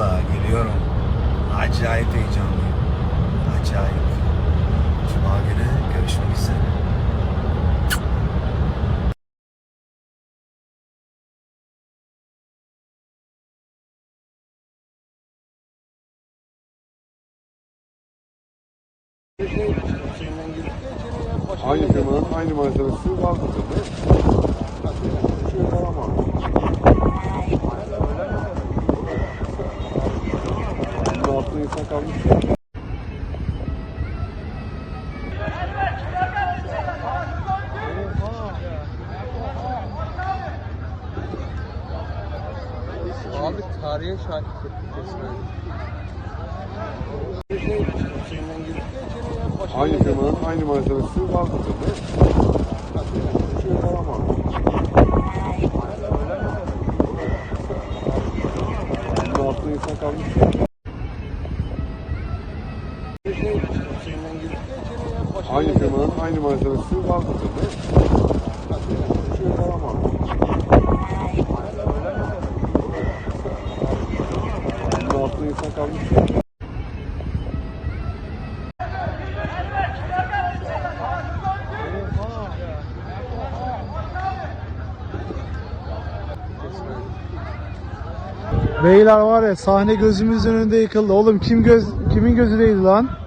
Biliyorum. Acayip heyecanlıyım. Acayip. Cuma günü görüşmek üzere. Aynı firmanın aynı malzemesi var mı? Bir şey var ama. Altında insan kalmış. Abi tarihe şahit resmen. Aynı firmanın aynı malzemesi var mı? Bir şey var ama. Bunun altında insan kalmış. Aynı firmanın aynı malzemesi var şey kalmış. Beyler var ya sahne gözümüzün önünde yıkıldı. Oğlum kim göz kimin gözü değdi lan?